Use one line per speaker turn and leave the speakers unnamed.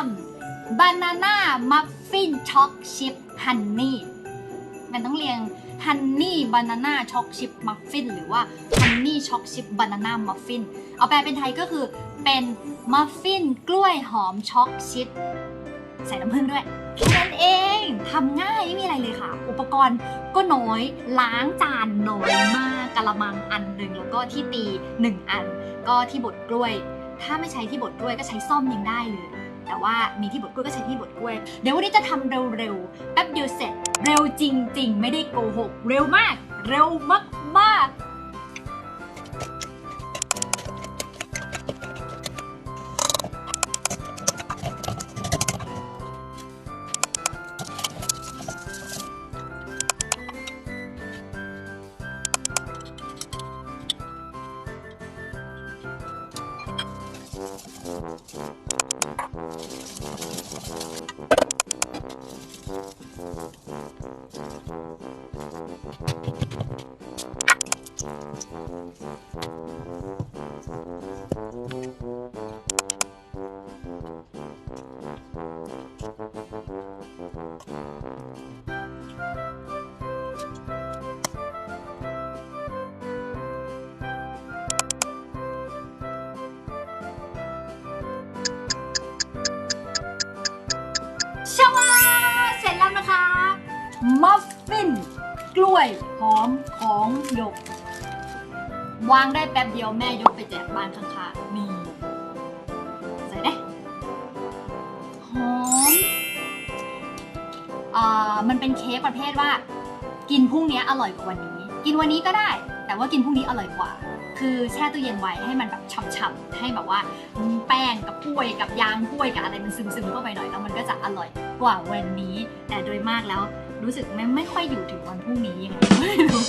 ำบานาน่ามัฟฟินช็อกชิพฮันนี่มันต้องเรียงฮันนี่บานาน่าช็อกชิพมัฟฟินหรือว่าฮันนี่ช็อกชิพบานาน่ามัฟฟินเอาแปลเป็นไทยก็คือเป็นมัฟฟินกล้วยหอมช็อกชิพใส่น้ำผึ้งด้วยแค่นั้นเองทำง่ายไม่มีอะไรเลยค่ะ อุปกรณ์ก็น้อย ล้างจานน้อยมากกะละมังอันหนึ่งแล้วก็ที่ตีหนึ่งอัน ก็ที่บดกล้วย ถ้าไม่ใช้ที่บดกล้วยก็ใช้ซ่อมยังได้เลย แต่ว่ามีที่บดกล้วยก็ใช้ที่บดกล้วย เดี๋ยววันนี้จะทำเร็วๆแป๊บเดียวเสร็จ เร็วจริง ๆ ไม่ได้โกหก เร็วมาก เร็วมาก ช มัฟฟินกล้วยหอมของหยก วางได้แป๊บเดียวแม่ยกไปแจกบ้านข้างๆนี่ใส่ได้หอมอ่ามันเป็นเค้กประเภทว่า กินพรุ่งนี้อร่อยกว่าวันนี้ กินวันนี้ก็ได้ แต่ว่ากินพรุ่งนี้อร่อยกว่า คือแช่ตู้เย็นไว้ให้มันแบบฉ่ำๆให้แบบว่าแป้งกับกล้วยกับยางกล้วยกับอะไรมันซึมๆเข้าไปหน่อยแล้วมันก็จะอร่อยกว่าวันนี้ แต่โดยมากแล้ว รู้สึกไม่ไม่ค่อยอยู่ถึงวันพรุ่งนี้ยังไงไม่รู้